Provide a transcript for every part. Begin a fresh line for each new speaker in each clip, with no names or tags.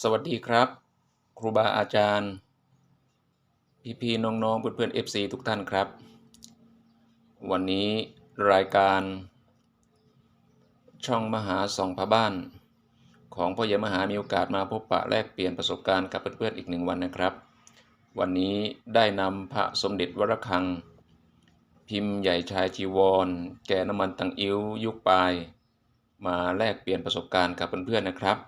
สวัสดีครับ ครูบาอาจารย์ พี่ๆน้องๆเพื่อนๆ FC ทุกท่านครับ วันนี้รายการ ช่องมหาสองพระบ้าน ของพ่อใหญ่มหามีโอกาสมาพบปะแลกเปลี่ยนประสบการณ์กับเพื่อนๆอีกหนึ่งวันนะครับ วันนี้ได้นำพระสมเด็จวรคัง พิมพ์ใหญ่ชายจีวร แก่น้ำมันตังอิ้วยุคปลาย มาแลกเปลี่ยนประสบการณ์กับเพื่อนๆนะครับ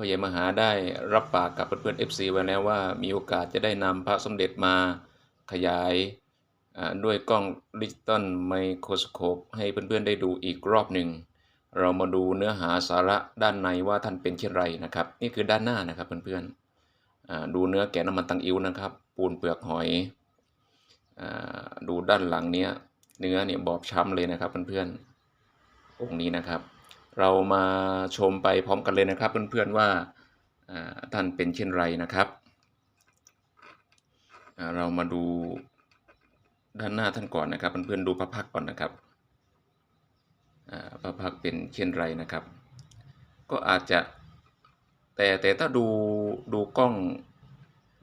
พ่อใหญ่มหาได้รับปากกับเพื่อนๆ FC ไว้แล้วว่ามีโอกาสจะได้นำพระสมเด็จมาขยายด้วยกล้องดิจิตอลไมโครสโคปให้เพื่อนๆได้ดูอีกรอบหนึ่ง เรามาดูเนื้อหาสาระด้านในว่าท่านเป็นเช่นไรนะครับ นี่คือด้านหน้านะครับเพื่อนๆดูเนื้อแกะน้ำมันตังอิ้วนะครับ ปูนเปลือกหอยอดูด้านหลังเนี้ยเนื้อเนี่ยบอบช้ำเลยนะครับเพื่อนๆองค์นี้นะครับ เรามาชมไปพร้อมกันเลยนะครับ เพื่อนๆว่าอ่าท่านเป็นเช่นไรนะครับ เรามาดูด้านหน้าท่านก่อนนะครับเพื่อนๆดูพระพักก่อนนะครับพระพักเป็นเช่นไรนะครับ ก็อาจจะแต่แต่ถ้าดูดูกล้อง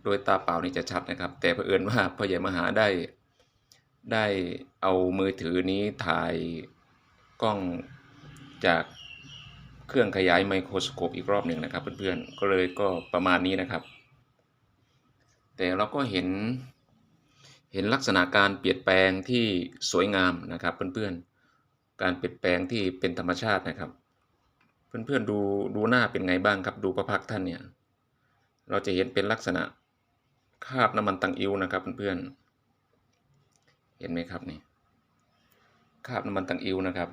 โดยตาเปล่านี่จะชัดนะครับ แต่เผอิญว่าพ่อใหญ่มหาได้ได้เอามือถือนี้ถ่ายกล้อง จากเครื่องขยายไมโครสโคปอีกรอบหนึ่งนะครับ เพื่อนๆ ก็เลยก็ประมาณนี้นะครับ แต่เราก็เห็นเห็นลักษณะการเปลี่ยนแปลงที่สวยงามนะครับ เพื่อนๆ การเปลี่ยนแปลงที่เป็นธรรมชาตินะครับ เพื่อนๆดูดูหน้าเป็นไงบ้างครับ ดูประพักท่านเนี่ย เราจะเห็นเป็นลักษณะคราบน้ำมันตังอิ้วนะครับเพื่อนๆ เห็นไหมครับนี่คราบน้ำมันตังอิ้วนะครับ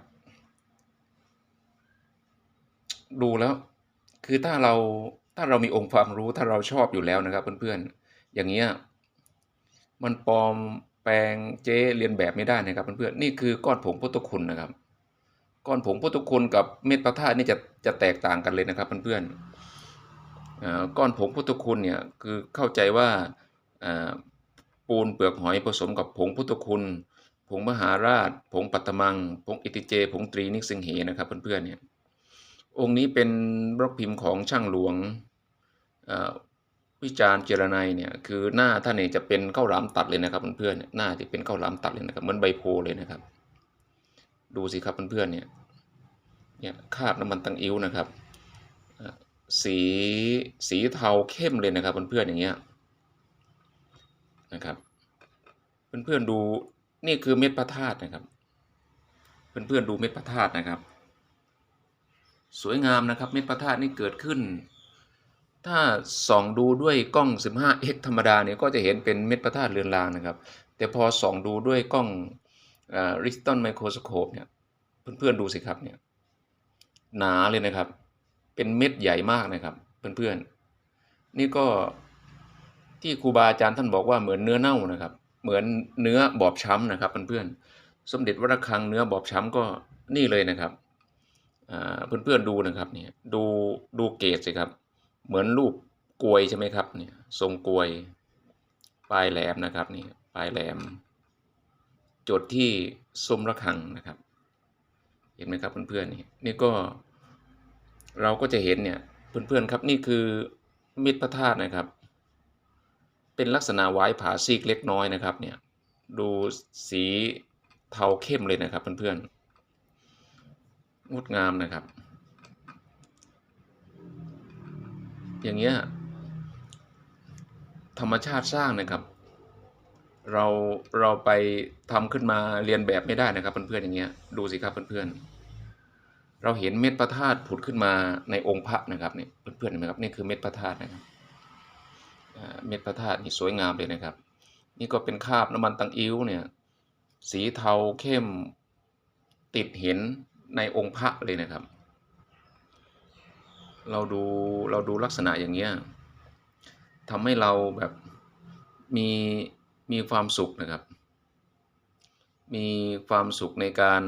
ดูแล้ว คือถ้าเราถ้าเรามีองค์ความรู้ถ้าเราชอบอยู่แล้วนะครับเพื่อนๆ อย่างเงี้ยมันปลอมแปลงเจ๊เรียนแบบไม่ได้นะครับเพื่อนๆนี่คือก้อนผงพุทธคุณนะครับ ก้อนผงพุทธคุณกับเม็ดพระธาตุนี่จะจะแตกต่างกันเลยนะครับเพื่อนๆก้อนผงพุทธคุณเนี่ยคือเข้าใจว่าอ่าปูนเปลือกหอยผสมกับผงพุทธคุณ ผงมหาราช ผงปัตตมัง ผงอิติเจ ผงตรีนิสิงเหนะครับเพื่อนๆเนี่ย องค์นี้เป็นบล็อกพิมพ์ของช่างหลวงวิจารณ์เจรไนยเนี่ยคือหน้าท่านเนี่ยจะเป็นข้าวหลามตัดเลยนะครับเพื่อนๆหน้าที่เป็นข้าวหลามตัดเลยนะครับเหมือนใบโพเลยนะครับ ดูสิครับเพื่อนๆเนี่ยเนี่ยคาบน้ำมันตังอิ้วนะครับสีสีเทาเข้มเลยนะครับเพื่อนๆอย่างเงี้ยนะครับเพื่อนๆดูนี่คือเม็ดพระธาตุนะครับ เพื่อนๆดูเม็ดพระธาตุนะครับ สวยงามนะครับเม็ดพระธาตุนี่เกิดขึ้น ถ้าส่องดูด้วยกล้อง 15x ธรรมดาเนี่ยก็จะเห็นเป็นเม็ดพระธาตุเรือนรางนะครับ แต่พอส่องดูด้วยกล้องริสตันไมโครสโคปเนี่ยเพื่อนๆดูสิครับเนี่ยหนาเลยนะครับ เป็นเม็ดใหญ่มากนะครับเพื่อนๆ นี่ก็ที่ครูบาอาจารย์ท่านบอกว่าเหมือนเนื้อเน่านะครับ เหมือนเนื้อบอบช้ำนะครับเพื่อนๆสมเด็จวรคังเนื้อบอบช้ำก็นี่เลยนะครับ เพื่อนๆดูนะครับเนี่ยดูดูเกรดสิครับ เหมือนรูปกลวยใช่ไหมครับเนี่ยทรงกลวยปลายแหลมนะครับนี่ปลายแหลม จดที่ซุ้มระฆังนะครับ เห็นไหมครับเพื่อนๆนี่นี่ก็เราก็จะเห็นเนี่ยเพื่อนๆครับนี่คือมิตรพระธาตุนะครับ เป็นลักษณะไว้ผาซีกเล็กน้อยนะครับเนี่ยดูสีเทาเข้มเลยนะครับเพื่อนๆ งดงามนะครับ อย่างเงี้ยธรรมชาติสร้างนะครับ เราเราไปทำขึ้นมาเรียนแบบไม่ได้นะครับเพื่อนๆอย่างเงี้ยดูสิครับเพื่อนๆเราเห็นเม็ดพระธาตุผุดขึ้นมาในองค์พระนะครับเนี่ยเพื่อนๆเห็นไหมครับนี่คือเม็ดพระธาตุนะครับเม็ดพระธาตุนี่สวยงามเลยนะครับ นี่ก็เป็นคราบน้ำมันตังอิ้วเนี่ยสีเทาเข้มติดเห็น ในองค์พระเลยนะครับ เราดูเราดูลักษณะอย่างเงี้ยทำให้เราแบบมีมีความสุขนะครับ มีความสุขในการ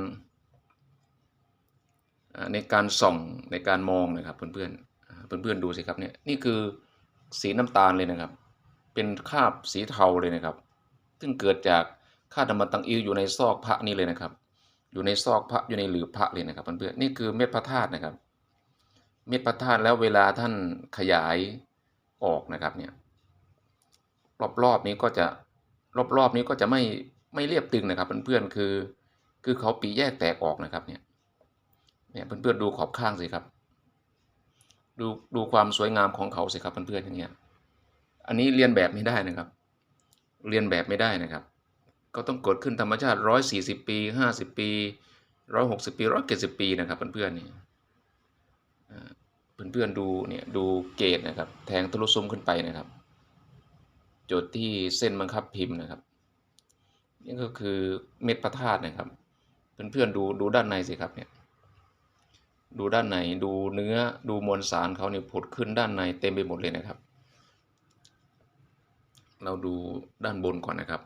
ในการส่องในการมองนะครับ เพื่อนๆอ่าเพื่อนๆดูสิครับเนี่ยนี่คือสีน้ำตาลเลยนะครับ เป็นคราบสีเทาเลยนะครับ ซึ่งเกิดจากคราบน้ำมันตังอิวอยู่ในซอกพระนี่เลยนะครับ อยู่ในซอกพระอยู่ในหลืบพระเลยนะครับเพื่อนๆนี่คือเม็ดพระธาตุนะครับ เม็ดพระธาตุแล้วเวลาท่านขยายออกนะครับเนี่ยรอบๆนี้ก็จะรอบๆนี้ก็จะไม่ไม่เรียบตึงนะครับเพื่อนๆคือ คือเขาปีแยกแตกออกนะครับเนี่ยเนี่ยเพื่อนๆดูขอบข้างสิครับ ดูดูความสวยงามของเขาสิครับเพื่อนๆอย่างเงี้ยอันนี้เรียนแบบไม่ได้นะครับ เรียนแบบไม่ได้นะครับ ก็ต้องเกิดขึ้นธรรมชาติร้อยสี่สิบปีห้าสิบปีร้อยหกสิบปีร้อยเจ็ดสิบปีนะครับเพื่อนๆนี่อ่าเพื่อนๆดูเนี่ยดูเกตนะครับ แทงทะลุซุ้มขึ้นไปนะครับจดที่เส้นบังคับพิมพ์นะครับ นี่ก็คือเม็ดพระธาตุนะครับ เพื่อนๆดูดูด้านในสิครับเนี่ยดูด้านในดูเนื้อดูมวลสารเขาเนี่ยผุดขึ้นด้านในเต็มไปหมดเลยนะครับ เราดูด้านบนก่อนนะครับ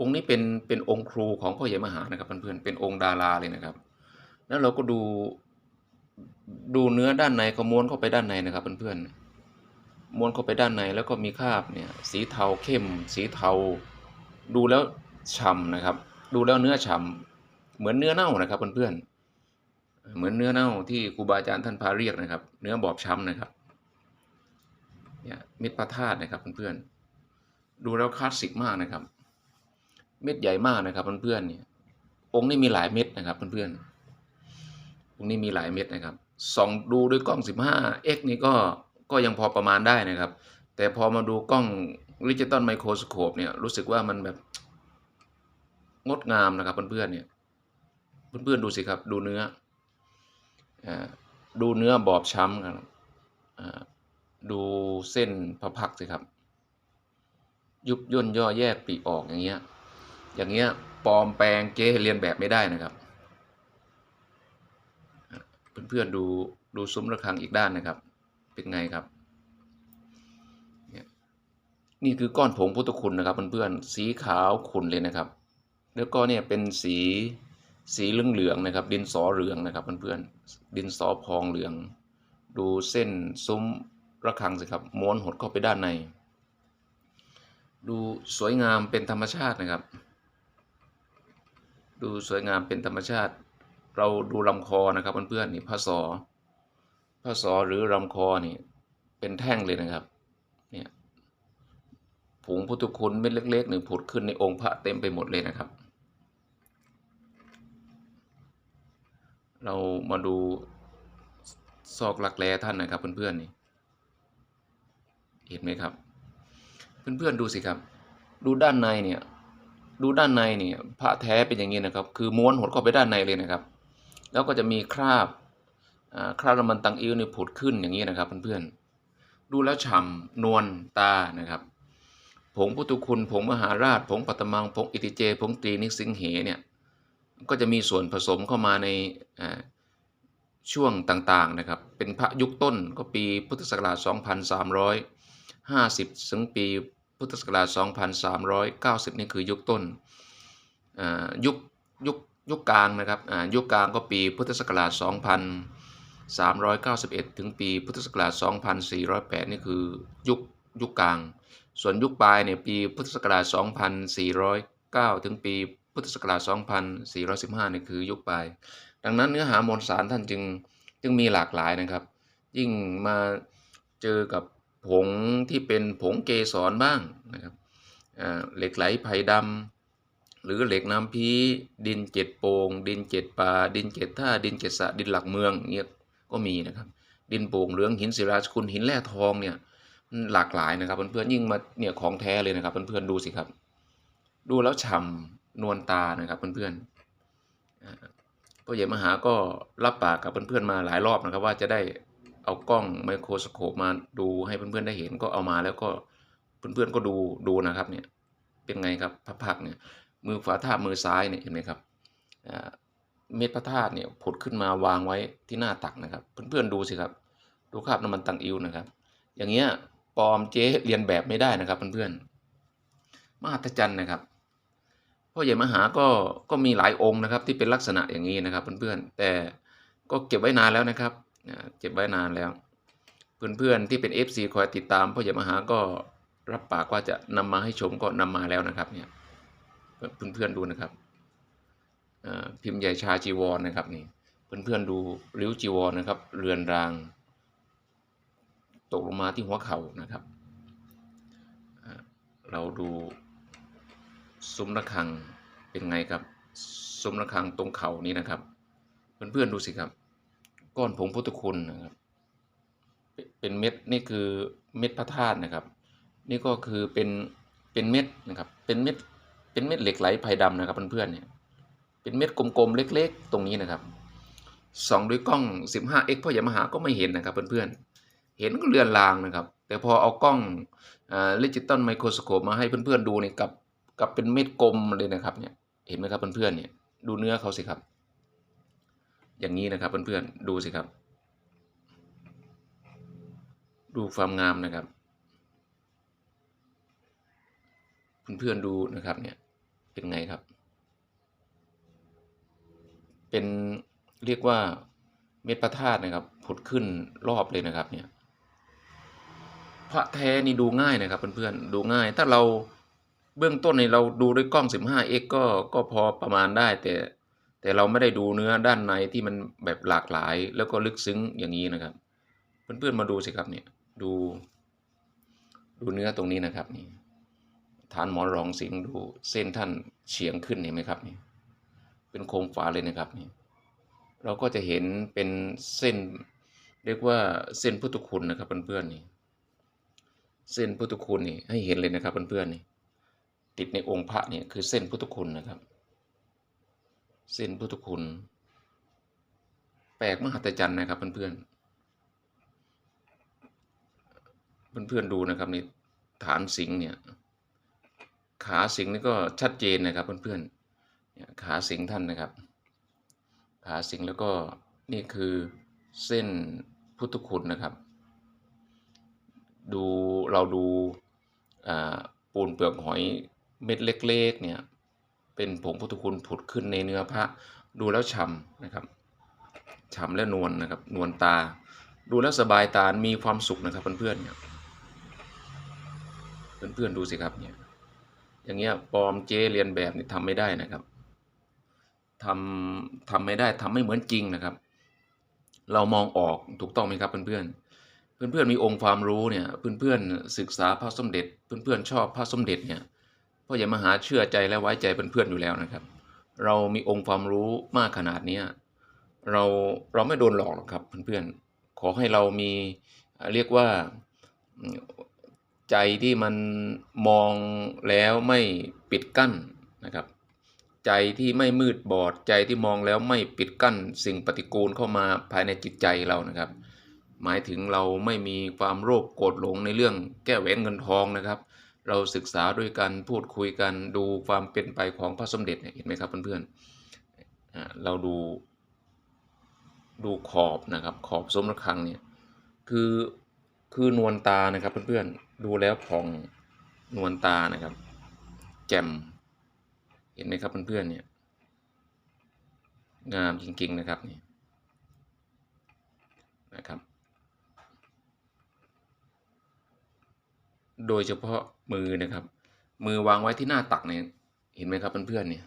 องค์นี้เป็นเป็นองค์ครูของพ่อใหญ่มหานะครับเพื่อนๆเป็นองค์ดาราเลยนะครับ แล้วเราก็ดูดูเนื้อด้านในก็ม้วนเข้าไปด้านในนะครับเพื่อนๆม้วนเข้าไปด้านในแล้วก็มีคราบเนี่ยสีเทาเข้ม สีเทา ดูแล้วฉ่ำนะครับ ดูแล้วเนื้อฉ่ำเหมือนเนื้อเน่านะครับเพื่อนๆเหมือนเนื้อเน่าที่ครูบาอาจารย์ท่านพาเรียกนะครับ เนื้อบอบช้ำนะครับเนี่ยเม็ดพระธาตุนะครับเพื่อนๆดูแล้วคลาสสิกมากนะครับ เม็ดใหญ่มากนะครับเพื่อนๆเนี่ยองค์นี้มีหลายเม็ดนะครับเพื่อนๆองค์นี้มีหลายเม็ดนะครับส่องดูด้วยกล้อง 15x นี่ก็ก็ยังพอประมาณได้นะครับ แต่พอมาดูกล้องดิจิตอลไมโครสโคปเนี่ยรู้สึกว่ามันแบบงดงามนะครับเพื่อนๆเนี่ยเพื่อนๆดูสิครับดูเนื้ออดูเนื้อบอบช้ำครับดูเส้นพระพักสิครับ ยุบย่นย่อแยกปลีออกอย่างเงี้ย อย่างเงี้ยปลอมแปลงเก๊เรียนแบบไม่ได้นะครับ เพื่อนๆดูดูซุ้มระฆังอีกด้านนะครับ เป็นไงครับนี่ยนี่คือก้อนผงพุทธคุณนะครับเพื่อนๆสีขาวขุ่นเลยนะครับ แล้วก็เนี่ยเป็นสีสีเหลืองๆนะครับ ดินสอเหลืองนะครับเพื่อนๆดินสอพองเหลือง ดูเส้นซุ้มระฆังสิครับม้วนหดเข้าไปด้านใน ดูสวยงามเป็นธรรมชาตินะครับ ดูสวยงามเป็นธรรมชาติ เราดูลำคอนะครับเพื่อนๆนี่พระสอพระสอหรือลำคอนี่เป็นแท่งเลยนะครับเนี่ยผงพุทธคุณเม็ดเล็กๆหนึ่งผุดขึ้นในองค์พระเต็มไปหมดเลยนะครับ เรามาดูซอกหลักแร้ท่านนะครับเพื่อนๆนี่เห็นไหมครับ เพื่อนๆดูสิครับ ดูด้านในเนี่ย ดูด้านในเนี่ยพระแท้เป็นอย่างนี้นะครับ คือม้วนหดเข้าไปด้านในเลยนะครับ แล้วก็จะมีคราบคราบน้ำมันตังอิ้วเนี่ยผุดขึ้นอย่างนี้นะครับเพื่อนๆดูแล้วฉ่ำนวลตานะครับ ผงพุทธคุณผงมหาราช ผงปัตตมังผงอิติเจ ผงตรีนิสิงเหเนี่ยก็จะมีส่วนผสมเข้ามาในช่วงต่างๆนะครับ เป็นพระยุคต้นก็ปีพุทธศักราช 2350 ถึงปี พุทธศักราช 2390 นี่คือยุคต้นอ่ายุคยุคยุคกลางนะครับอ่ายุคกลางก็ปีพุทธศักราช 2391 ถึงปีพุทธศักราช 2408 นี่คือยุคยุคกลาง ส่วนยุคปลายเนี่ยปีพุทธศักราช 2409 ถึงปีพุทธศักราช 2415 นี่คือยุคปลาย ดังนั้นเนื้อหามวลสารท่านจึงจึงมีหลากหลายนะครับ ยิ่งมาเจอกับ ผงที่เป็นผงเกสรบ้างนะครับเหล็กไหลไผ่ดำหรือเหล็กน้ำพีดินเจ็ดโปงดินเจ็ดป่าดินเจ็ดท่าดินเจ็ดสะดินหลักเมืองเงี้ยก็มีนะครับดินโป่งเหลืองหินศิลาสกุลหินแร่ทองเนี่ยหลากหลายนะครับเพื่อนๆยิ่งมาเนี่ยของแท้เลยนะครับเพื่อนๆดูสิครับ ดูแล้วฉ่ำนวลตานะครับเพื่อนๆพ่อใหญ่มหาก็รับปากกับเพื่อนๆมาหลายรอบนะครับ ว่าจะได้ เอากล้องไมโครสโคปมาดูให้เพื่อนๆได้เห็นก็เอามาแล้วก็เพื่อนๆก็ดูดูนะครับเนี่ยเป็นไงครับพระพักเนี่ยมือขวาทาบมือซ้ายเนี่ยเห็นไหมครับเม็ดพระธาตุเนี่ยผุดขึ้นมาวางไว้ที่หน้าตักนะครับ เพื่อนๆดูสิครับ ดูคราบน้ำมันตังอิวนะครับ อย่างเงี้ยปลอมเจ๊เรียนแบบไม่ได้นะครับเพื่อนๆมหัศจรรย์นะครับพ่อใหญ่มหาก็ก็มีหลายองค์นะครับที่เป็นลักษณะอย่างนี้นะครับเพื่อนๆแต่ก็เก็บไว้นานแล้วนะครับ เก็บไว้นานแล้ว เพื่อนๆที่เป็น FC คอยติดตามพ่อใหญ่มหาก็รับปากว่าจะนำมาให้ชมก็นำมาแล้วนะครับเนี่ยเพื่อนๆดูนะครับพิมพ์ใหญ่ชาจีวรนนะครับนี่เพื่อนๆดูริ้วจีวรนนะครับ เรือนราง ตกลงมาที่หัวเข่านะครับ เราดูซุ้มระฆังเป็นไงครับซุ้มระฆังตรงเข่านี้นะครับ เพื่อนๆดูสิครับ ก้อนผงพุทธคุณนะครับ เป็นเม็ดนี่คือเม็ดพระธาตุนะครับ นี่ก็คือเป็นเป็นเม็ดนะครับ เป็นเม็ดเป็นเม็ดเหล็กไหลไพดำนะครับเพื่อนๆเนี่ยเป็นเม็ดกลมๆเล็ก ๆ ตรงนี้นะครับส่องด้วยกล้อง 15x พ่ออย่ามาหาก็ไม่เห็นนะครับเพื่อนๆเห็นก็เลือนลางนะครับ แต่พอเอากล้องดิจิตอลไมโครสโคปมาให้เพื่อนๆดูเนี่ยกับกับเป็นเม็ดกลมเลยนะครับเนี่ยเห็นไหมครับเพื่อนๆเนี่ยดูเนื้อเขาสิครับ อย่างนี้นะครับเพื่อนๆดูสิครับ ดูความงามนะครับ เพื่อนๆดูนะครับเนี่ยเป็นไงครับ เป็นเรียกว่าเม็ดพระธาตุนะครับ ผุดขึ้นรอบเลยนะครับเนี่ยพระแท้นี่ดูง่ายนะครับเพื่อนๆดูง่าย ถ้าเราเบื้องต้นในเราดูด้วยกล้อง 15x ก็ก็พอประมาณได้แต่ แต่เราไม่ได้ดูเนื้อด้านในที่มันแบบหลากหลาย แล้วก็ลึกซึ้งอย่างนี้นะครับ เพื่อนๆมาดูสิครับเนี่ยดูดูเนื้อตรงนี้นะครับนี่ฐานหมอนรองสิงดูเส้นท่านเฉียงขึ้นเห็นไหมครับนี่เป็นโครงฝาเลยนะครับนี่เราก็จะเห็นเป็นเส้นเรียกว่าเส้นพุทธคุณนะครับเพื่อนๆนี่เส้นพุทธคุณนี่ให้เห็นเลยนะครับเพื่อนๆนี่ติดในองค์พระเนี่ยคือเส้นพุทธคุณนะครับ เส้นพุทธคุณ แปลกมหัศจรรย์นะครับ เพื่อนๆ เพื่อนๆดูนะครับนี่ฐานสิงห์เนี่ย ขาสิงห์นี่ก็ชัดเจนนะครับ เพื่อนๆเนี่ยขาสิงห์ท่านนะครับ ขาสิงห์แล้วก็นี่คือเส้นพุทธคุณนะครับ ดูเราดูปูนเปลือกหอยเม็ดเล็ก ๆ เนี่ย เป็นผงพุทธคุณผุดขึ้นในเนื้อพระ ดูแล้วฉ่ำนะครับฉ่ำและนวลนะครับนวลตา ดูแล้วสบายตา มีความสุขนะครับเพื่อนๆเนี่ยเพื่อนๆดูสิครับเนี่ยอย่างเงี้ยปลอมเจเรียนแบบนี่ทำไม่ได้นะครับทำทำไม่ได้ทำไม่เหมือนจริงนะครับ เรามองออกถูกต้องไหมครับเพื่อนๆเพื่อนๆมีองค์ความรู้เนี่ยเพื่อนๆศึกษาพระสมเด็จ เพื่อนๆชอบพระสมเด็จเนี่ย พ่ออย่ามาหาเชื่อใจและไว้ใจเพื่อนๆอยู่แล้วนะครับ เรามีองค์ความรู้มากขนาดนี้เราเราไม่โดนหลอกหรอกครับเพื่อนๆขอให้เรามีเรียกว่าใจที่มันมองแล้วไม่ปิดกั้นนะครับ ใจที่ไม่มืดบอดใจที่มองแล้วไม่ปิดกั้น สิ่งปฏิกูลเข้ามาภายในจิตใจเรานะครับ หมายถึงเราไม่มีความโรคโกรธหลงในเรื่องแก้แหวนเงินทองนะครับ เราศึกษาด้วยกันพูดคุยกันดูความเป็นไปของพระสมเด็จเห็นไหมครับเพื่อนๆเราดูดูขอบนะครับขอบสมระฆังเนี่ยคือคือนวลตานะครับเพื่อนๆดูแล้วผ่องนวลตานะครับ แจ่มเห็นไหมครับเพื่อนๆเนี่ยงามจริงๆนะครับนี่นะครับ โดยเฉพาะ มือนะครับ มือวางไว้ที่หน้าตักเนี่ยเห็นไหมครับเพื่อนๆเนี่ย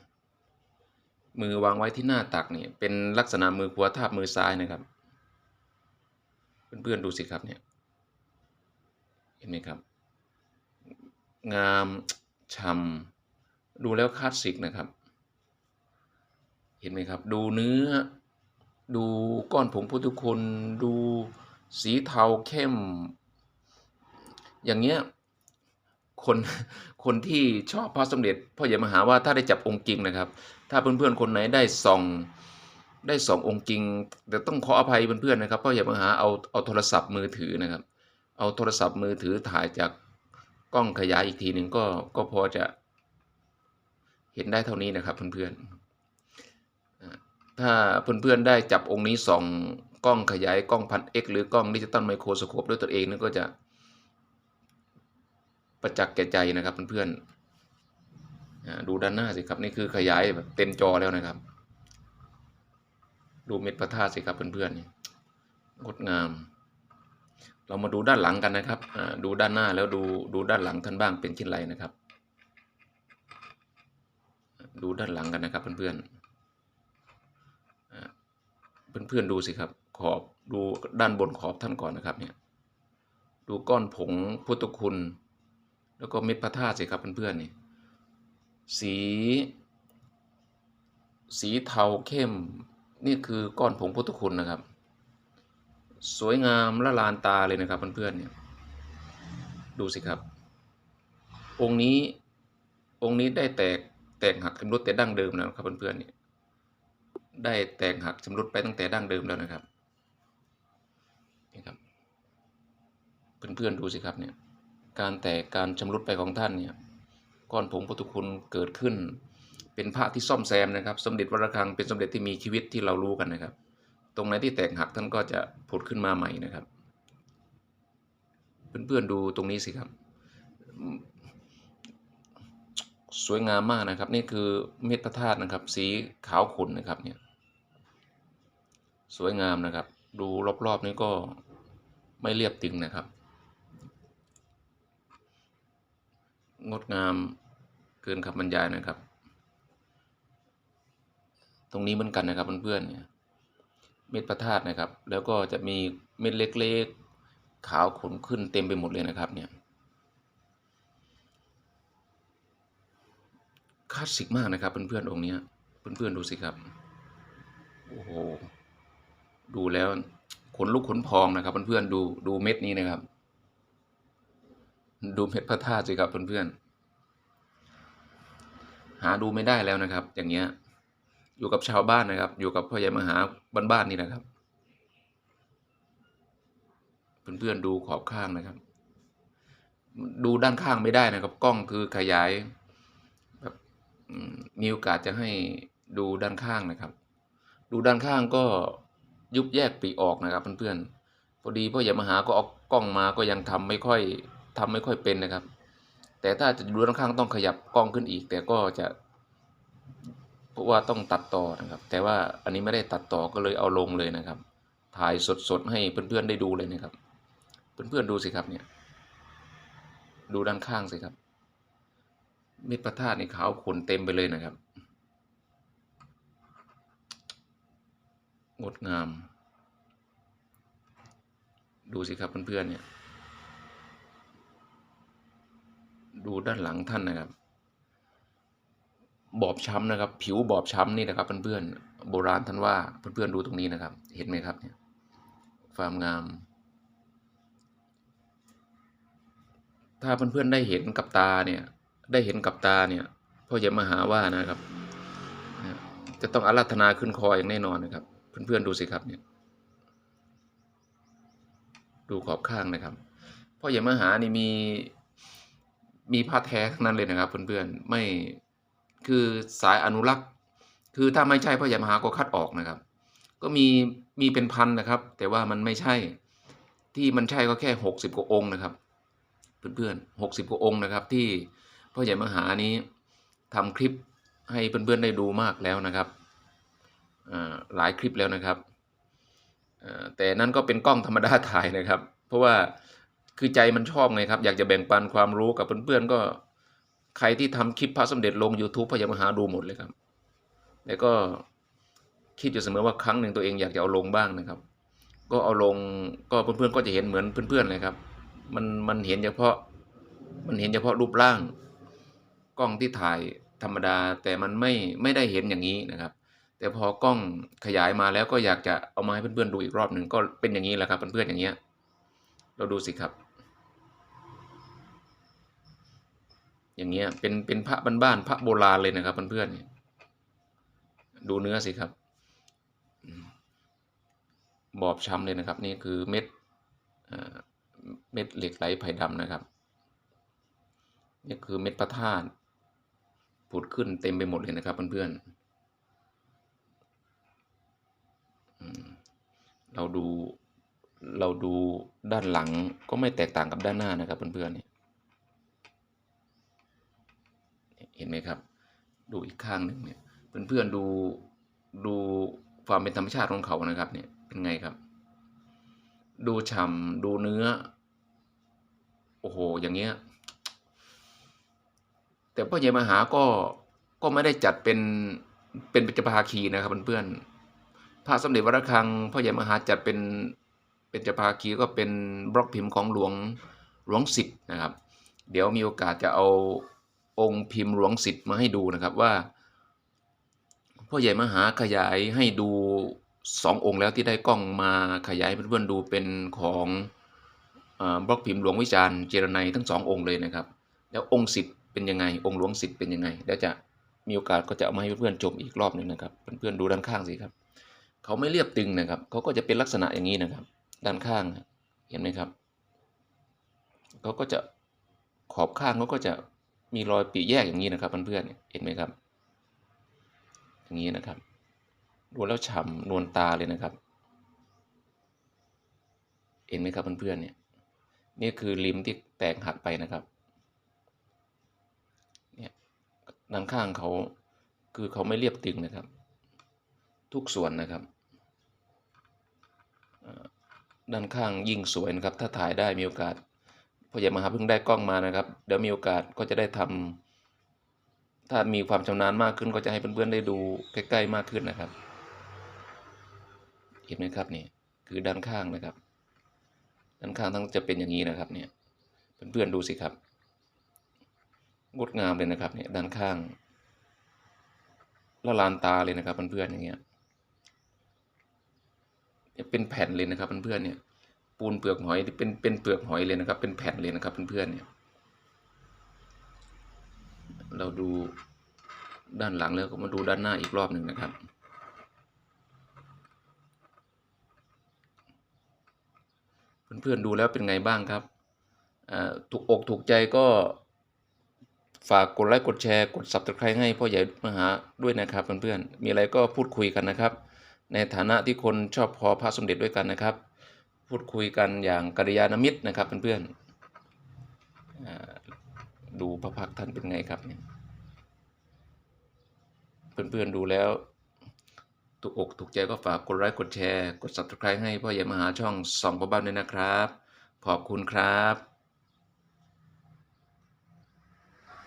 มือวางไว้ที่หน้าตักเนี่ยเป็นลักษณะมือขวาทาบมือซ้ายนะครับ เพื่อนๆดูสิครับเนี่ยเห็นไหมครับ งามช่ำดูแล้วคลาสสิกนะครับ เห็นไหมครับ ดูเนื้อ ดูก้อนผงพุทธคุณดูสีเทาเข้ม อย่างเงี้ย คนคนที่ชอบพระสมเด็จพ่ออย่มหาว่าถ้าได้จับองค์จริงนะครับ ถ้าเพื่อนๆคนไหนได้ส่องได้สององค์จริง แต่ต้องขออภัยเพื่อนๆนะครับพ่ออย่มหาเอาเอาโทรศัพท์มือถือนะครับ เอาโทรศัพท์มือถือถ่ายจากกล้องขยายอีกทีหนึ่งก็ก็พอจะเห็นได้เท่านี้นะครับเพื่อนๆถ้าเพื่อนๆได้จับองค์นี้ส่องกล้องขยายกล้องพันเอ็กหรือกล้องดิจิตอลไมโครสโคปด้วยตัวเองนั่นก็จะ ประจักษ์แก่ใจนะครับเพื่อนๆดูด้านหน้าสิครับนี่คือขยายแบบเต็มจอแล้วนะครับ ดูเม็ดพระธาตุสิครับเพื่อนๆนี่งดงาม เรามาดูด้านหลังกันนะครับดูด้านหน้าแล้วดูดูด้านหลังท่านบ้างเป็นเช่นไรนะครับ ดูด้านหลังกันนะครับเพื่อนๆเพื่อนๆดูสิครับ ขอบดูด้านบนขอบท่านก่อนนะครับเนี่ย ดูก้อนผงพุทธคุณ แล้วก็เม็ดพระธาตุสิครับเพื่อนๆนี่สี สีเทาเข้มนี่คือก้อนผงพุทธคุณนะครับ สวยงามละลานตาเลยนะครับเพื่อนๆเนี่ยดูสิครับ องค์นี้องค์นี้ได้แตกแตกหักชำรุดแต่ดั้งเดิมแล้วครับเพื่อนๆเนี่ยได้แตกหักชำรุดไปตั้งแต่ดั้งเดิมแล้วนะครับนี่ครับเพื่อนๆดูสิครับเนี่ย การแตกการชำรุดไปของท่านเนี่ยก้อนผงพุทธคุณเกิดขึ้น เป็นพระที่ซ่อมแซมนะครับ สมเด็จวัดระฆังเป็นสมเด็จที่มีชีวิตที่เรารู้กันนะครับ ตรงไหนที่แตกหักท่านก็จะผุดขึ้นมาใหม่นะครับ เพื่อนๆดูตรงนี้สิครับ สวยงามมากนะครับ นี่คือเม็ดพระธาตุนะครับ สีขาวขุ่นนะครับเนี่ยสวยงามนะครับ ดูรอบๆนี้ก็ไม่เรียบตึงนะครับ งดงามเกินคำบรรยายนะครับ ตรงนี้เหมือนกันนะครับเพื่อนๆเนี่ยเม็ดพระธาตุนะครับ แล้วก็จะมีเม็ดเล็กๆ ขาวขุ่นขึ้นเต็มไปหมดเลยนะครับเนี่ยคลาสสิกมากนะครับเพื่อนๆองค์เนี้เพื่อนๆดูสิครับโอ้โหดูแล้วขนลุกขนพองนะครับเพื่อนๆดูดูเม็ดนี้นะครับ ดูเม็ดพระธาตุสิครับเพื่อนๆหาดูไม่ได้แล้วนะครับ อย่างเงี้ย อยู่กับชาวบ้านนะครับ อยู่กับพ่อใหญ่มหาบ้านๆนี่นะครับ เพื่อนๆดูขอบข้างนะครับ ดูด้านข้างไม่ได้นะครับ กล้องคือขยายแบบมีโอกาสจะให้ดูด้านข้างนะครับ ดูด้านข้างก็ยุบแยกปีออกนะครับเพื่อนๆพอดีพ่อใหญ่มหาก็เอากล้องมาก็ยังทำไม่ค่อย ทำไม่ค่อยเป็นนะครับ แต่ถ้าจะดูด้านข้างต้องขยับกล้องขึ้นอีก แต่ก็จะ เพราะว่าต้องตัดต่อนะครับ แต่ว่าอันนี้ไม่ได้ตัดต่อก็เลยเอาลงเลยนะครับ ถ่ายสดๆให้เพื่อนๆได้ดูเลยนะครับ เพื่อนๆดูสิครับเนี่ย ดูด้านข้างสิครับ เม็ดพระธาตุนี่ขาวขุ่นเต็มไปเลยนะครับ งดงาม ดูสิครับเพื่อนๆเนี่ย ดูด้านหลังท่านนะครับ บอบช้ำนะครับ ผิวบอบช้ำนี่นะครับเพื่อนๆโบราณท่านว่าเพื่อนๆดูตรงนี้นะครับ เห็นไหมครับเนี่ยความงาม ถ้าเพื่อนๆได้เห็นกับตาเนี่ย ได้เห็นกับตาเนี่ยพ่อใหญ่มหาว่านะครับ จะต้องอาราธนาขึ้นคออย่างแน่นอนนะครับ เพื่อนๆดูสิครับเนี่ยดูขอบข้างนะครับพ่อใหญ่มหานี่มี มีผ้าแท้ทั้งนั้นเลยนะครับเพื่อนๆไม่คือสายอนุรักษ์ คือถ้าไม่ใช่พ่อใหญ่มหาก็คัดออกนะครับ ก็มีมีเป็นพันนะครับ แต่ว่ามันไม่ใช่ที่มันใช่ก็แค่หกสิบกว่าองค์นะครับ เพื่อนๆหกสิบกว่าองค์นะครับ ที่พ่อใหญ่มหานี้ทำคลิปให้เพื่อนๆได้ดูมากแล้วนะครับอ่าหลายคลิปแล้วนะครับแต่นั่นก็เป็นกล้องธรรมดาถ่ายนะครับ เพราะว่า คือใจมันชอบไงครับ อยากจะแบ่งปันความรู้กับเพื่อนๆก็ใครที่ทำคลิปพระสมเด็จลง YouTube พ่อใหญ่มหาดูหมดเลยครับแล้วก็คิดอยู่เสมอว่าครั้งหนึ่งตัวเองอยากจะเอาลงบ้างนะครับ ก็เอาลงก็เพื่อนๆก็จะเห็นเหมือนเพื่อนๆเลยครับ มันมันเห็นเฉพาะมันเห็นเฉพาะรูปร่าง กล้องที่ถ่ายธรรมดา แต่มันไม่ไม่ได้เห็นอย่างนี้นะครับ แต่พอกล้องขยายมาแล้วก็อยากจะเอามาให้เพื่อนๆดูอีกรอบหนึ่งก็เป็นอย่างนี้แหละครับเพื่อนๆอย่างเงี้ยเราดูสิครับ อย่างเงี้ยเป็นเป็นพระบ้านๆพระโบราณเลยนะครับเพื่อนๆเนี่ยดูเนื้อสิครับ บอบช้ำเลยนะครับ นี่คือเม็ดเม็ดเหล็กไหลไผ่ดำนะครับ นี่คือเม็ดพระธาตุผุดขึ้นเต็มไปหมดเลยนะครับเพื่อนๆอืมเราดูเราดูด้านหลังก็ไม่แตกต่างกับด้านหน้านะครับเพื่อนๆเนี่ย เห็นไหมครับ ดูอีกข้างหนึ่งเนี่ยเพื่อนๆดูดูความเป็นธรรมชาติของเขานะครับเนี่ยเป็นไงครับ ดูฉ่ำดูเนื้อ โอ้โห อย่างเงี้ย แต่พ่อใหญ่มหาก็ก็ไม่ได้จัดเป็นเป็นปัจจภาคีนะครับเพื่อนๆพระสมเด็จวัดระฆังพ่อใหญ่มหาจัดเป็นเป็นจภาคีก็เป็นบล็อกพิมพ์ของหลวงหลวงสิทธ์นะครับ เดี๋ยวมีโอกาสจะเอา องค์พิมพ์หลวงสิทธิ์มาให้ดูนะครับว่าพ่อใหญ่มหาขยายให้ดูสององค์แล้วที่ได้กล้องมาขยายเพื่อนๆดูเป็นของอบล็อกพิมพ์หลวงวิจารณ์เจรไนทั้งสององค์เลยนะครับ แล้วองค์สิทธิ์เป็นยังไง องค์หลวงสิทธิ์เป็นยังไงเดี๋ยวจะมีโอกาสก็จะเอามาให้เพื่อนๆชมอีกรอบหนึ่งนะครับเพื่อนๆดูด้านข้างสิครับเขาไม่เรียบตึงนะครับเขาก็จะเป็นลักษณะอย่างนี้นะครับ ด้านข้างเห็นไหมครับเขาก็จะขอบข้างเขาก็จะ มีรอยปีแยกอย่างนี้นะครับเพื่อนๆเห็นไหมครับ อย่างนี้นะครับดูแล้วฉ่ำนวลตาเลยนะครับ เห็นไหมครับเพื่อนๆเนี่ยนี่คือริมที่แตกหักไปนะครับเนี่ยด้านข้างเขาคือเขาไม่เรียบตึงนะครับ ทุกส่วนนะครับอ่าด้านข้างยิ่งสวยนะครับ ถ้าถ่ายได้มีโอกาส พ่อใหญ่มหาเพิ่งได้กล้องมานะครับ เดี๋ยวมีโอกาสก็จะได้ทำถ้ามีความชำนาญมากขึ้นก็จะให้เพื่อนๆได้ดูใกล้ๆมากขึ้นนะครับ เห็นไหมครับนี่คือด้านข้างนะครับ ด้านข้างทั้งจะเป็นอย่างนี้นะครับเนี่ยเพื่อนๆดูสิครับงดงามเลยนะครับเนี่ยด้านข้างละลานตาเลยนะครับเพื่อนๆอย่างเงี้ยเนี่ยเป็นแผ่นเลยนะครับเพื่อนๆเนี่ย ปูนเปลือกหอยที่เป็นเป็นเปลือกหอยเลยนะครับ เป็นแผ่นเลยนะครับเพื่อนๆเนี่ย เราดูด้านหลังแล้วก็มาดูด้านหน้าอีกรอบหนึ่งนะครับเพื่อนๆดูแล้วเป็นไงบ้างครับถูกอกถูกใจก็ฝากกดไลค์กดแชร์กด subscribe ให้พ่อใหญ่มหาด้วยนะครับเพื่อนๆมีอะไรก็พูดคุยกันนะครับ ในฐานะที่คนชอบพอพระสมเด็จด้วยกันนะครับ พูดคุยกันอย่างกัลยาณมิตรนะครับเพื่อนๆดูพระพักตร์ท่านเป็นไงครับเนี่ยเพื่อนๆดูแล้วถูกอกถูกใจก็ฝากกดไลค์กดแชร์ กด subscribe ให้พ่อใหญ่มหาช่องสองพ่อบ้านด้วยนะครับ ขอบคุณครับ